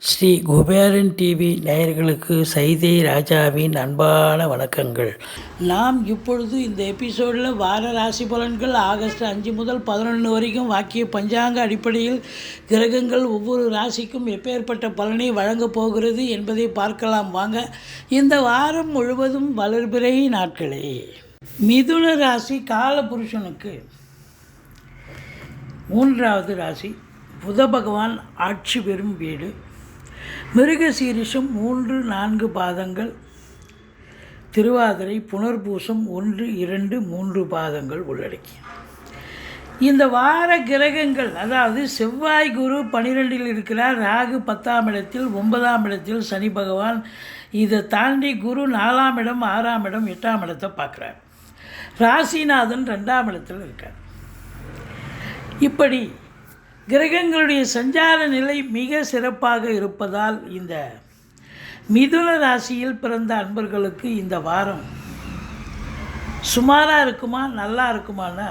Sri Kuberan TV நேயர்களுக்கு சைதை ராஜாவின் அன்பான வணக்கங்கள். நாம் இப்பொழுது இந்த எபிசோடில் வார ராசி பலன்கள் ஆகஸ்ட் அஞ்சு முதல் பதினொன்று வரைக்கும் வாக்கிய பஞ்சாங்க அடிப்படையில் கிரகங்கள் ஒவ்வொரு ராசிக்கும் எப்பேற்பட்ட பலனை வழங்கப் போகிறது என்பதை பார்க்கலாம். வாங்க இந்த வாரம் முழுவதும் வளர்பிறை நாட்களே. மிதுன ராசி காலபுருஷனுக்கு மூன்றாவது ராசி புத பகவான் ஆட்சி பெறும் வீடு. மிருகசீரிஷம் மூன்று நான்கு பாதங்கள். திருவாதிரை புனர்பூசம் ஒன்று இரண்டு மூன்று பாதங்கள் உள்ளடக்கி இந்த வார கிரகங்கள் அதாவது செவ்வாய் குரு பனிரெண்டில் இருக்கிறார் ராகு பத்தாம் இடத்தில் ஒன்பதாம் இடத்தில் சனி பகவான் இதை தாண்டி குரு நாலாம் இடம் ஆறாம் இடம் எட்டாம் இடத்தை பார்க்குறார். ராசிநாதன் ரெண்டாம் இடத்தில் இருக்கார். இப்படி கிரகங்களுடைய சஞ்சார நிலை மிக சிறப்பாக இருப்பதால் இந்த மிதுன ராசியில் பிறந்த அன்பர்களுக்கு இந்த வாரம் சுமாராக இருக்குமா நல்லா இருக்குமானா?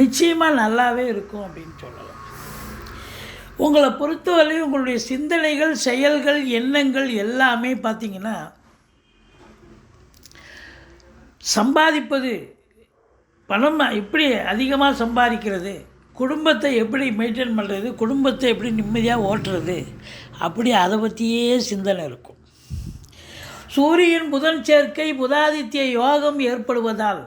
நிச்சயமாக நல்லாவே இருக்கும் அப்படின்னு சொல்லலாம். உங்களை பொறுத்தவரை உங்களுடைய சிந்தனைகள் செயல்கள் எண்ணங்கள் எல்லாமே பார்த்திங்கன்னா சம்பாதிப்பது பணம் எப்படி அதிகமாக சம்பாதிக்கிறது? குடும்பத்தை எப்படி மெயின்டைன் பண்ணுறது குடும்பத்தை எப்படி நிம்மதியாக ஓட்டுறது? அப்படி அதை பற்றியே சிந்தனை இருக்கும். சூரியன் புதன் சேர்க்கை புதாதித்ய யோகம் ஏற்படுவதால்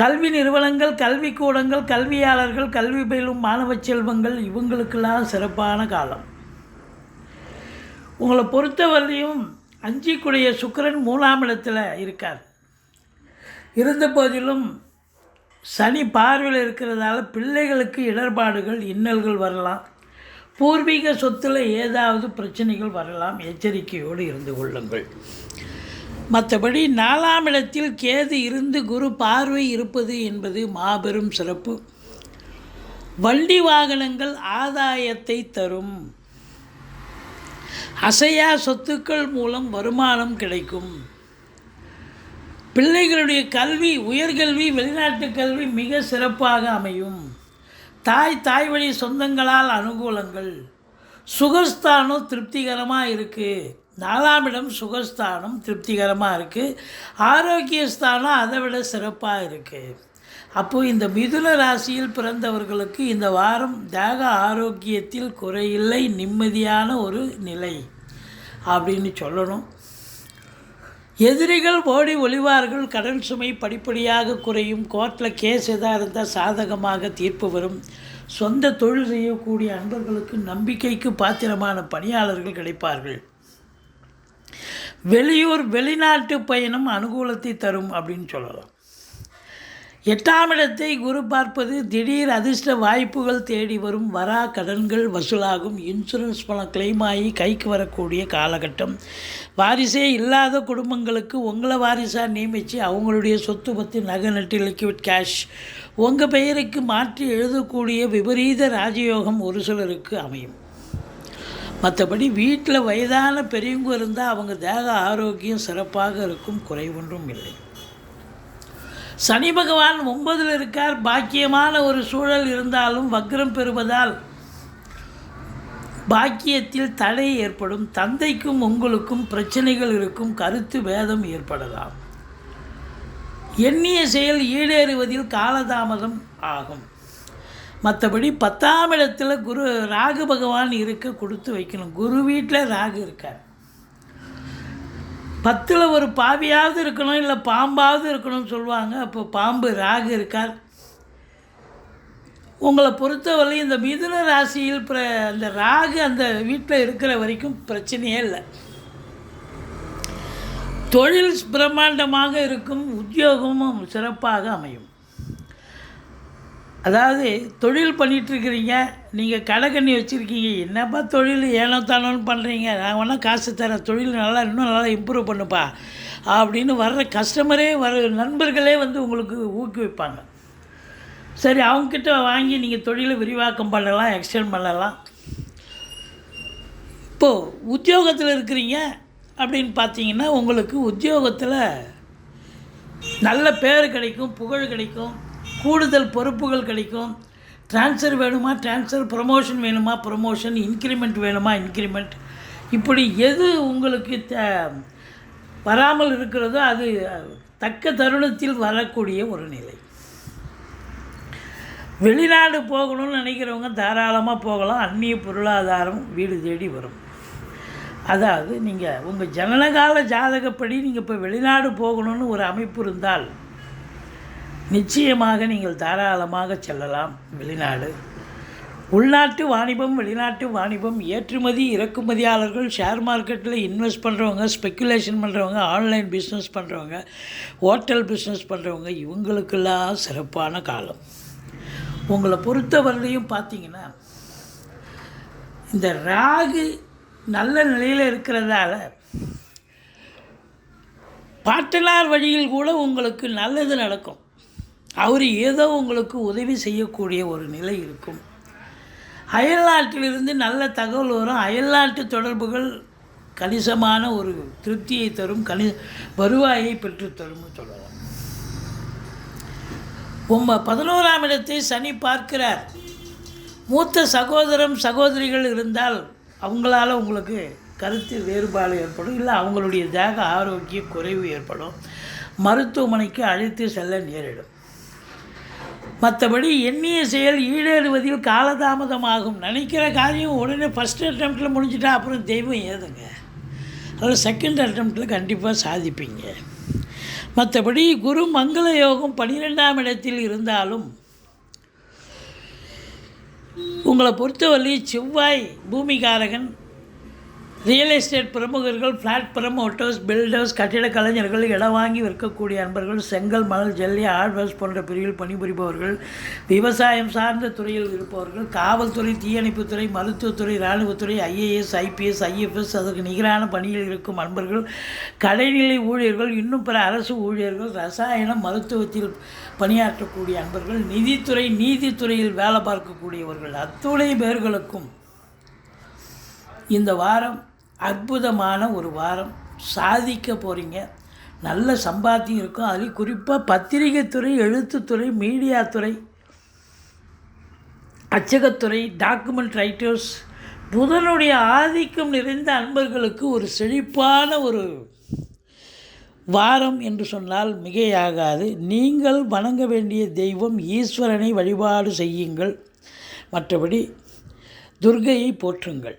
கல்வி நிறுவனங்கள் கல்விக்கூடங்கள் கல்வியாளர்கள் கல்வி பயிலும் மாணவ செல்வங்கள் இவங்களுக்கெல்லாம் சிறப்பான காலம். உங்களை பொறுத்தவரையும் அஞ்சிக்குடைய சுக்கரன் மூணாம் இடத்தில் இருக்கார். இருந்த போதிலும் சனி பார்வையில் இருக்கிறதால பிள்ளைகளுக்கு இடர்பாடுகள் இன்னல்கள் வரலாம். பூர்வீக சொத்தில் ஏதாவது பிரச்சனைகள் வரலாம். எச்சரிக்கையோடு இருந்து கொள்ளுங்கள். மற்றபடி நாலாம் இடத்தில் கேது இருந்து குரு பார்வை இருப்பது என்பது மாபெரும் சிறப்பு. வண்டி வாகனங்கள் ஆதாயத்தை தரும். அசையா சொத்துக்கள் மூலம் வருமானம் கிடைக்கும். பிள்ளைகளுடைய கல்வி உயர்கல்வி வெளிநாட்டு கல்வி மிக சிறப்பாக அமையும். தாய் தாய் வழி சொந்தங்களால் அனுகூலங்கள். சுகஸ்தானம் திருப்திகரமாக இருக்குது நாலாம் இடம் சுகஸ்தானம் திருப்திகரமாக இருக்குது ஆரோக்கியஸ்தானம் அதை விட சிறப்பாக இருக்குது அப்போது இந்த மிதுன ராசியில் பிறந்தவர்களுக்கு இந்த வாரம் தேக ஆரோக்கியத்தில் குறையில்லை நிம்மதியான ஒரு நிலை அப்படின்னு சொல்லணும். எதிரிகள் ஓடி ஒளிவார்கள் கடன் சுமை படிப்படியாக குறையும் கோர்ட்டில் கேஸ் எதாக இருந்தால் சாதகமாக தீர்ப்பு வரும். சொந்த தொழில் செய்யக்கூடிய அன்பர்களுக்கு நம்பிக்கைக்கு பாத்திரமான பணியாளர்கள் கிடைப்பார்கள். வெளியூர் வெளிநாட்டு பயணம் அனுகூலத்தை தரும் அப்படின்னு சொல்லலாம். எட்டாம் இடத்தை குரு பார்ப்பது திடீர் அதிர்ஷ்ட வாய்ப்புகள் தேடி வரும். வரா கடன்கள் வசூலாகும். இன்சூரன்ஸ் பணம் கிளைம் ஆகி கைக்கு வரக்கூடிய காலகட்டம். வாரிசே இல்லாத குடும்பங்களுக்கு உங்களை வாரிசாக நியமித்து அவங்களுடைய சொத்து பற்றி நகை நட்டு லிக்விட் கேஷ் உங்கள் பெயருக்கு மாற்றி எழுதக்கூடிய விபரீத ராஜயோகம் ஒரு சிலருக்கு அமையும். மற்றபடி வீட்டில் வயதான பெரியவங்க இருந்தால் அவங்க தேக ஆரோக்கியம் சிறப்பாக இருக்கும். குறைவொன்றும் இல்லை. சனி பகவான் ஒன்பதில் இருக்கார். பாக்கியமான ஒரு சூழல் இருந்தாலும் வக்ரம் பெறுவதால் பாக்கியத்தில் தடை ஏற்படும். தந்தைக்கும் உங்களுக்கும் பிரச்சனைகள் இருக்கும். கருத்து வேதம் ஏற்படலாம். எண்ணிய செயல் ஈடேறுவதில் காலதாமதம் ஆகும். மற்றபடி பத்தாம் இடத்தில் குரு ராகு பகவான் இருக்க கொடுத்து வைக்கணும். குரு வீட்டில் ராகு இருக்கார். பத்தில் ஒரு பாவியாவது இருக்கணும் இல்லை பாம்பாவது இருக்கணும்னு சொல்லுவாங்க. அப்போ பாம்பு ராகு இருக்கார். உங்களை பொறுத்தவரை இந்த மிதுன ராசியில் பிர அந்த ராகு அந்த வீட்டில் இருக்கிற வரைக்கும் பிரச்சனையே இல்லை. தொழில் பிரம்மாண்டமாக இருக்கும் உத்தியோகமும் சிறப்பாக அமையும். அதாவது தொழில் பண்ணிகிட்ருக்குறீங்க நீங்கள் கடைக்கண்ணி வச்சுருக்கீங்க. என்னப்பா தொழில் ஏனோ தானோன்னு பண்ணுறீங்க நான் வேணால் காசு தரேன் தொழில் நல்லா இன்னும் நல்லா இம்ப்ரூவ் பண்ணுப்பா. அப்படின்னு வர்ற கஸ்டமரே வர நண்பர்களே வந்து உங்களுக்கு ஊக்குவிப்பாங்க. சரி அவங்கக்கிட்ட வாங்கி நீங்கள் தொழிலை விரிவாக்கம் பண்ணலாம் எக்ஸ்டெண்ட் பண்ணலாம். இப்போது உத்தியோகத்தில் இருக்கிறீங்க அப்படின்னு பார்த்தீங்கன்னா உங்களுக்கு உத்தியோகத்தில் நல்ல பேர் கிடைக்கும் புகழ் கிடைக்கும். கூடுதல் பொறுப்புகள் கிடைக்கும். ட்ரான்ஸ்ஃபர் வேணுமா? ட்ரான்ஸ்ஃபர் ப்ரமோஷன் வேணுமா? ப்ரமோஷன் இன்க்ரிமெண்ட் வேணுமா? இன்க்ரிமெண்ட் இப்படி எது உங்களுக்கு த வராமல் இருக்கிறதோ அது தக்க தருணத்தில் வரக்கூடிய ஒரு நிலை. வெளிநாடு போகணும்னு நினைக்கிறவங்க தாராளமாக போகலாம். அந்நிய பொருளாதாரம் வீடு தேடி வரும். அதாவது நீங்கள் உங்கள் ஜனனகால ஜாதகப்படி நீங்கள் இப்போ வெளிநாடு போகணும்னு ஒரு அமைப்பு இருந்தால் நிச்சயமாக நீங்கள் தாராளமாக செல்லலாம் வெளிநாடு. உள்நாட்டு வாணிபம் வெளிநாட்டு வாணிபம் ஏற்றுமதி இறக்குமதியாளர்கள் ஷேர் மார்க்கெட்டில் இன்வெஸ்ட் பண்ணுறவங்க ஸ்பெக்குலேஷன் பண்ணுறவங்க ஆன்லைன் பிஸ்னஸ் பண்ணுறவங்க ஹோட்டல் பிஸ்னஸ் பண்ணுறவங்க இவங்களுக்கெல்லாம் சிறப்பான காலம். உங்களை பொறுத்தவரையிலையும் பார்த்தீங்கன்னா இந்த ராகு நல்ல நிலையில் இருக்கிறதால பாட்டனார் வழியில் கூட உங்களுக்கு நல்லது நடக்கும். அவர் ஏதோ உங்களுக்கு உதவி செய்யக்கூடிய ஒரு நிலை இருக்கும். அயல்நாட்டிலிருந்து நல்ல தகவல் வரும். அயல்நாட்டு தொடர்புகள் கணிசமான ஒரு திருப்தியை தரும் கணி வருவாயை பெற்றுத்தரும் சொல்லலாம். உம்ம பதினோராம் இடத்தை சனி பார்க்கிறார். மூத்த சகோதரம் சகோதரிகள் இருந்தால் அவங்களால உங்களுக்கு கருத்து வேறுபாடு ஏற்படும். இல்லை அவங்களுடைய தேக ஆரோக்கிய குறைவு ஏற்படும். மருத்துவமனைக்கு அழைத்து செல்ல நேரிடும். மற்றபடி எண்ணிய செயல் ஈடேறுவதில் காலதாமதமாகும். நினைக்கிற காரியம் உடனே ஃபஸ்ட் அட்டம்ப்டில் முடிஞ்சிட்டா அப்புறம் தெய்வம் ஏதுங்க? அதில் செகண்ட் அட்டம்ப்டில் கண்டிப்பாக சாதிப்பீங்க. மற்றபடி குரு மங்கள யோகம் பன்னிரெண்டாம் இடத்தில் இருந்தாலும் உங்களை பொறுத்தவரை செவ்வாய் பூமிகாரகன் ரியல் எஸ்டேட் பிரமுகர்கள் ஃப்ளாட் ப்ரமோட்டர்ஸ் பில்டர்ஸ் கட்டிட கலைஞர்கள் இடம் வாங்கி விற்கக்கூடிய அன்பர்கள் செங்கல் மணல் ஜல்லி ஆழ்வர்ஸ் போன்ற பிரிவில் பணிபுரிபவர்கள் விவசாயம் சார்ந்த துறையில் இருப்பவர்கள் காவல்துறை தீயணைப்புத்துறை மருத்துவத்துறை இராணுவத்துறை ஐஏஎஸ் ஐபிஎஸ் ஐஎஃப்எஸ் அதற்கு நிகரான பணியில் இருக்கும் அன்பர்கள் கடைநிலை ஊழியர்கள் இன்னும் பிற அரசு ஊழியர்கள் ரசாயனம் மருத்துவத்தில் பணியாற்றக்கூடிய அன்பர்கள் நிதித்துறை நீதித்துறையில் வேலை பார்க்கக்கூடியவர்கள் அத்துணை பேர்களுக்கும் இந்த வாரம் அற்புதமான ஒரு வாரம். சாதிக்க போகிறீங்க நல்ல சம்பாத்தியம் இருக்கும். அதுலேயும் குறிப்பாக பத்திரிகைத்துறை எழுத்துத்துறை மீடியாத்துறை அச்சகத்துறை டாக்குமெண்ட் ரைட்டர்ஸ் புதனுடைய ஆதிக்கம் நிறைந்த அன்பர்களுக்கு ஒரு செழிப்பான ஒரு வாரம் என்று சொன்னால் மிகையாகாது. நீங்கள் வணங்க வேண்டிய தெய்வம் ஈஸ்வரனை வழிபாடு செய்யுங்கள். மற்றபடி துர்கையை போற்றுங்கள்.